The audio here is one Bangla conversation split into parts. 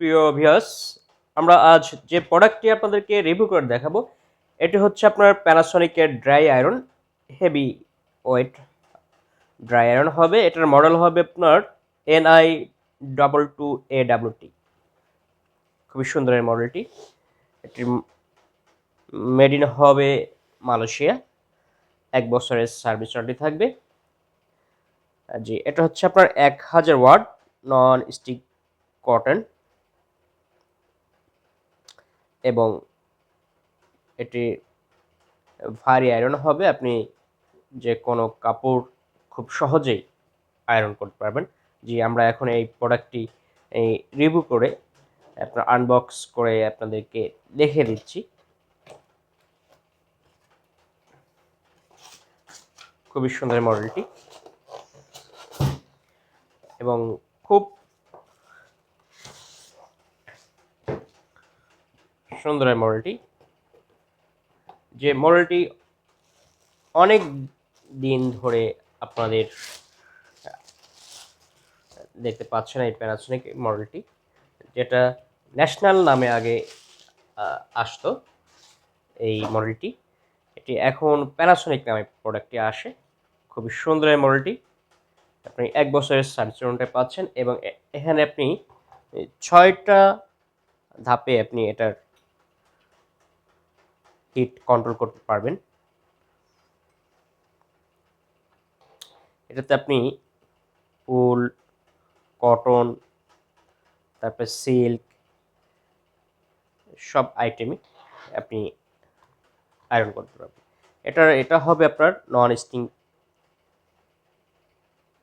প্রিয় ভিউয়ার্স আমরা আজ যে প্রোডাক্টটি আপনাদেরকে রিভিউ করে দেখাবো, এটি হচ্ছে আপনার প্যানাসনিকের dry iron heavy weight dry iron হবে, এটার মডেল হবে আপনার NI double two A W T খুবই সুন্দর এই মডেলটি এটি মেড ইন হবে মালয়েশিয়া। এক বছরের সার্ভিস ওয়ারেন্টি থাকবে। জি, এটা হচ্ছে আপনার এক হাজার ওয়াট নন স্টিক কটন এবং এটি ভারী আয়রন হবে, আপনি যে কোনো কাপড় খুব সহজেই আয়রন করতে পারবেন। জি, আমরা এখন এই প্রোডাক্টটি এই রিভিউ করে আপনার আনবক্স করে আপনাদেরকে দেখে দিচ্ছি। খুবই সুন্দর মডেলটি এবং খুব সুন্দর এই মডেলটি যে মডেলটি অনেক দিন ধরে আপনাদের দেখতে পাচ্ছেন এই প্যানাসোনিক মডেলটি যেটা ন্যাশনাল নামে আগে আসতো এই মডেলটি এটি এখন প্যানাসোনিক নামে প্রোডাক্টটি আসে। খুবই সুন্দর এই মডেলটি আপনি এক বছরের সার্ভিস ওয়ারেন্টি পাচ্ছেন এবং এখানে আপনি, ছয়টা ধাপে আপনি এটার হিট কন্ট্রোল করতে পারবেন। এটাতে আপনি উল কটন তারপরে সিল্ক সব আইটেমই আপনি আয়রন করতে পারবেন। এটার, এটা হবে আপনার নন স্টিং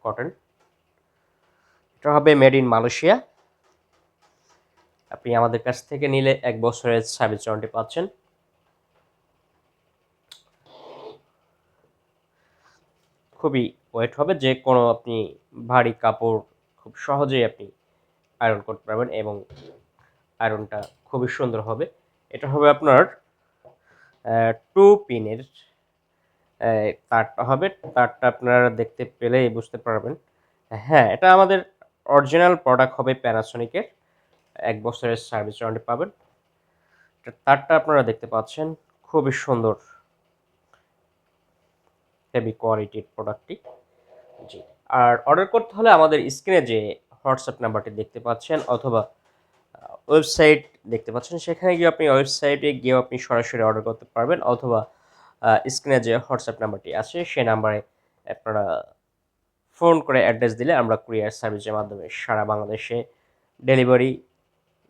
কটন এটা হবে মেড ইন মালয়েশিয়া আপনি আমাদের কাছ থেকে নিলে এক বছরের সার্ভিস ওয়ারেন্টি পাচ্ছেন। খুবই ওয়েট হবে যে কোনো আপনি ভারী কাপড় খুব সহজেই আপনি আয়রন করতে পারবেন এবং আয়রনটা খুবই সুন্দর হবে। এটা হবে আপনার টু পিনের তারটা হবে। তারটা আপনারা দেখতে পেলেই বুঝতে পারবেন। হ্যাঁ এটা আমাদের অরিজিনাল প্রোডাক্ট হবে প্যানাসোনিকের এক বছরের সার্ভিস ওয়ারেন্টি পাবেন। তারটা আপনারা দেখতে পাচ্ছেন। খুবই সুন্দর। হেভি কোয়ালিটির প্রোডাক্টটি জি। আর অর্ডার করতে হলে আমাদের স্ক্রিনে যে হোয়াটসঅ্যাপ নাম্বারটি দেখতে পাচ্ছেন অথবা ওয়েবসাইট দেখতে পাচ্ছেন, সেখানে গিয়ে আপনি ওয়েবসাইটে গিয়েও আপনি সরাসরি অর্ডার করতে পারবেন অথবা স্ক্রিনে যে হোয়াটসঅ্যাপ নাম্বারটি আছে সেই নাম্বারে আপনারা ফোন করে অ্যাড্রেস দিলে আমরা কুরিয়ার সার্ভিসের মাধ্যমে সারা বাংলাদেশে ডেলিভারি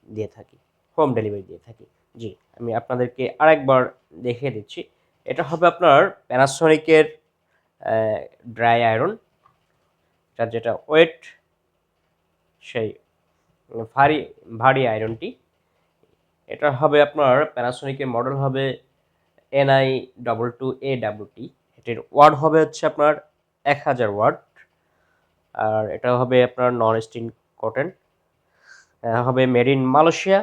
দিয়ে থাকি হোম ডেলিভারি দিয়ে থাকি। জি, আমি আপনাদেরকে আরেকবার দেখিয়ে দিচ্ছি। এটা হবে আপনার প্যানাসোনিকের ড্রাই আয়রন যার যেটা ওয়েট সেই ভারী ভারী আয়রনটি এটা হবে আপনার প্যানাসোনিকের মডেল হবে NI double two A W T এটির ওয়ার্ড হবে হচ্ছে আপনার এক হাজার ওয়ার্ড আর এটা হবে আপনার নন স্টিন কটন হবে মেড ইন মালয়েশিয়া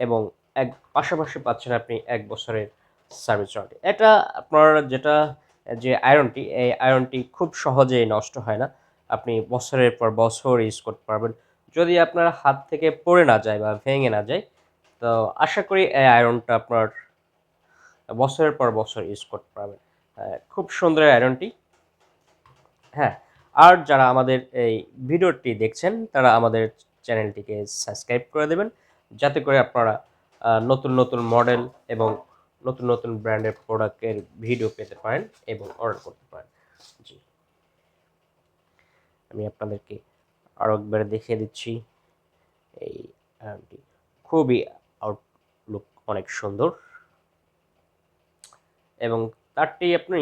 এবং এক, পাশাপাশি পাচ্ছেন আপনি এক বছরের সার্ভিস ওয়ারেন্টি এটা আপনার যেটা যে আয়রনটি এই আয়রনটি খুব সহজেই নষ্ট হয় না। আপনি বছরের পর বছর ইউজ করতে পারবেন। যদি আপনার হাত থেকে পড়ে না যায় বা ভেঙে না যায়, তো আশা করি এই আয়রনটা আপনার বছরের পর বছর ইউজ করতে পারবেন। খুব সুন্দর আয়রনটি হ্যাঁ আর যারা আমাদের এই ভিডিওটি দেখছেন, তারা আমাদের চ্যানেলটিকে সাবস্ক্রাইব করে দেবেন। যাতে করে আপনারা নতুন নতুন মডেল এবং নতুন নতুন ব্র্যান্ডের প্রোডাক্টের ভিডিও পেতে পারেন এবং অর্ডার করতে পারেন। জি। আমি আপনাদেরকে আরও একবার দেখিয়ে দিচ্ছি। এই আয়রনটি খুবই আউটলুক অনেক সুন্দর। এবং তারটি আপনি